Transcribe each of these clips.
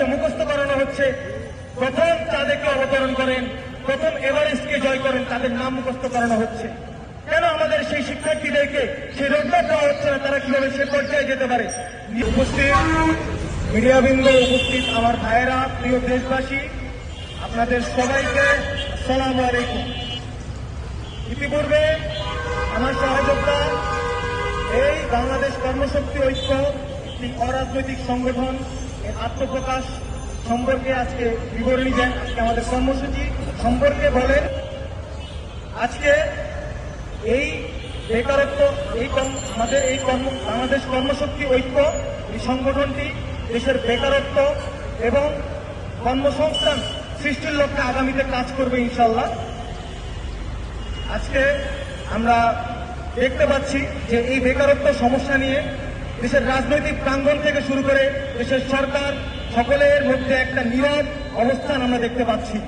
সে মুখস্থ করানো হচ্ছে। প্রথম চাঁদেকে অবতরণ করেন, প্রথম এভারেস্টকে জয় করেন, তাদের নাম মুখস্থ করানো হচ্ছে। কেন আমাদের সেই শিক্ষার্থীদেরকে সেই রোজগার দেওয়া হচ্ছে না? তারা কীভাবে সে পর্যায়ে যেতে পারে? উপস্থিত মিডিয়াবৃন্দ, উপস্থিত আমার ভাইয়েরা, প্রিয় দেশবাসী, আপনাদের সবাইকে সালাম আলাইকুম। ইতিপূর্বে আমার সহযোগিতা এই বাংলাদেশ কর্মশক্তি ঐক্য, একটি অরাজনৈতিক সংগঠন আত্মপ্রকাশ সম্পর্কে আজকে বিবরণী দেন আজকে আমাদের কর্মসূচি সম্পর্কে বলেন, আজকে এই বেকারত্ব, এই আমাদের এই কর্ম, বাংলাদেশ কর্মশক্তি ঐক্য, এই সংগঠনটি দেশের বেকারত্ব এবং কর্মসংস্থান সৃষ্টির লক্ষ্যে আগামীতে কাজ করবে ইনশাল্লাহ আজকে আমরা দেখতে পাচ্ছি যে এই বেকারত্ব সমস্যা নিয়ে দেশের রাজনৈতিক প্রাঙ্গণ থেকে শুরু করে দেশের সরকার, সকলের মধ্যে একটা নীরব অবস্থান আমরা দেখতে পাচ্ছি।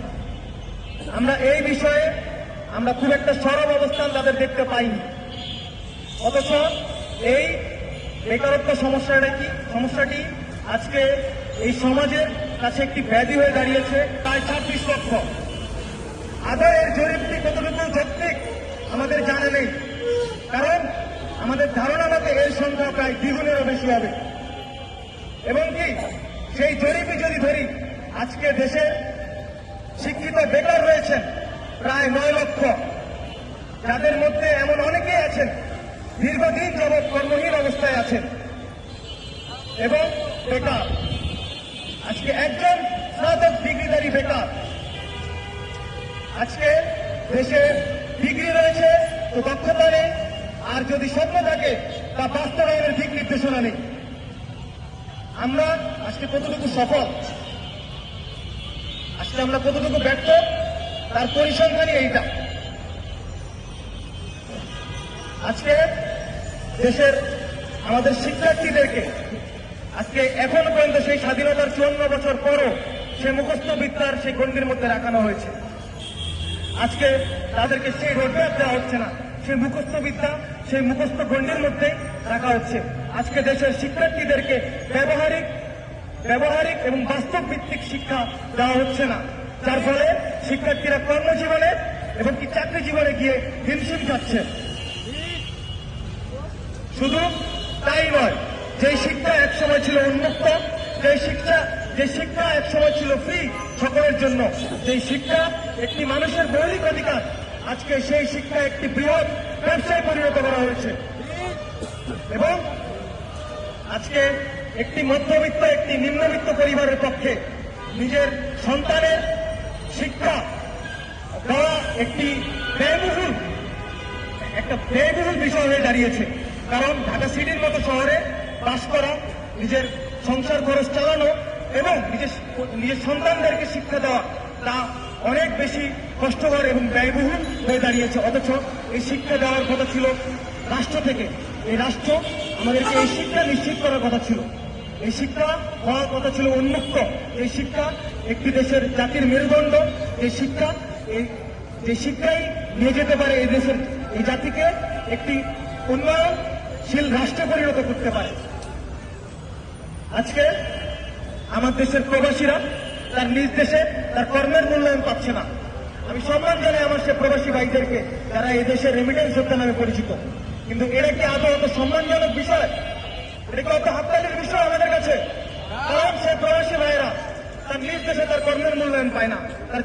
আমরা এই বিষয়ে আমরা খুব একটা সরব অবস্থান তাদের দেখতে পাইনি। অথচ এই বেকারত্ব সমস্যাটা কি? সমস্যাটি আজকে এই সমাজের কাছে একটি ব্যাধি হয়ে দাঁড়িয়েছে প্রায় ছাব্বিশ লক্ষ। আদায়ের জরিপটি কতটুকু যৌক্তিক আমাদের জানা নেই। আমাদের ধারণা মতে এর সংখ্যা প্রায় দ্বিগুণেরও বেশি হবে। এবং কি, সেই জরিপই যদি ধরি, আজকে দেশে শিক্ষিত বেকার রয়েছেন প্রায় নয় লক্ষ। যাদের মধ্যে এমন অনেকেই আছেন, দীর্ঘদিন যাবৎ কর্মহীন অবস্থায় আছেন। এবং বেকার। আজকে একজন স্নাতক ডিগ্রিধারী বেকার। আজকে দেশে ডিগ্রি রয়েছে, তো দক্ষতা নেই আর যদি স্বপ্ন থাকে, তা বাস্তবায়নের দিক নির্দেশনা নেই। আমরা আজকে কতটুকু সফল? আজকে আমরা কতটুকু ব্যর্থ? তার পরিসংখ্যানই এইটা। আজকে দেশের আমাদের শিক্ষার্থীদেরকে আজকে এখন পর্যন্ত সেই স্বাধীনতার চুয়ান্ন বছর পরও সে মুখস্থ বিদ্যার সেই গণ্ডির মধ্যে রাখানো হয়েছে। আজকে তাদেরকে সেই রোডম্যাপ দেওয়া হচ্ছে না। সেই মুখস্থ বিদ্যা সেই মুখস্থ গণ্ডির মধ্যে রাখা হচ্ছে। আজকে দেশের শিক্ষার্থীদেরকে ব্যবহারিক ব্যবহারিক এবং বাস্তব ভিত্তিক শিক্ষা দেওয়া হচ্ছে না। যার ফলে শিক্ষার্থীরা কর্মজীবনে এবং কি চাকরি জীবনে গিয়ে হিমশিম যাচ্ছে শুধু তাই নয়, যে শিক্ষা একসময় ছিল উন্মুক্ত, যে শিক্ষা যে শিক্ষা একসময় ছিল ফ্রি সকলের জন্য যে শিক্ষা একটি মানুষের মৌলিক অধিকার আজকে সেই শিক্ষা একটি বৃহৎ ব্যবসায় পরিণত করা হয়েছে। এবং আজকে একটি মধ্যবিত্ত, একটি নিম্নবিত্ত পরিবারের পক্ষে নিজের সন্তানের শিক্ষা দেওয়া একটি ব্যয়বহুল, একটা ব্যয়বহুল বিষয় হয়ে দাঁড়িয়েছে। কারণ ঢাকা সিটির মতো শহরে বাস করা, নিজের সংসার খরচ চালানো এবং নিজের নিজের সন্তানদেরকে শিক্ষা দেওয়া, তা অনেক বেশি কষ্টকর এবং ব্যয়বহুল হয়ে দাঁড়িয়েছে, অথচ এই শিক্ষা দেওয়ার কথা ছিল রাষ্ট্র থেকে। এই রাষ্ট্র আমাদেরকে এই শিক্ষা নিশ্চিত করার কথা ছিল। এই শিক্ষা হওয়ার কথা ছিল উন্মুক্ত। এই শিক্ষা একটি দেশের জাতির মেরুদণ্ড। এই শিক্ষা, এই, যে শিক্ষাই নিয়ে যেতে পারে এই দেশের, এই জাতিকে একটি উন্নয়নশীল রাষ্ট্রে পরিণত করতে পারে। আজকে আমার দেশের প্রবাসীরা তার নিজ দেশে তার কর্মের মূল্যায়ন পাচ্ছে না। আমি সম্মান জানাই আমার সে প্রবাসী ভাইদেরকে, যারা এই দেশের রেমিটেন্স হত্যা নামে পরিচিত। কিন্তু এটা কি আদৌ অত সম্মানজনক বিষয় এটা কি অত হাততালির বিষয় আমাদের কাছে। কারণ সে প্রবাসী ভাইয়েরা, তার নিজ দেশে তার কর্মের মূল্যায়ন পায় না। তার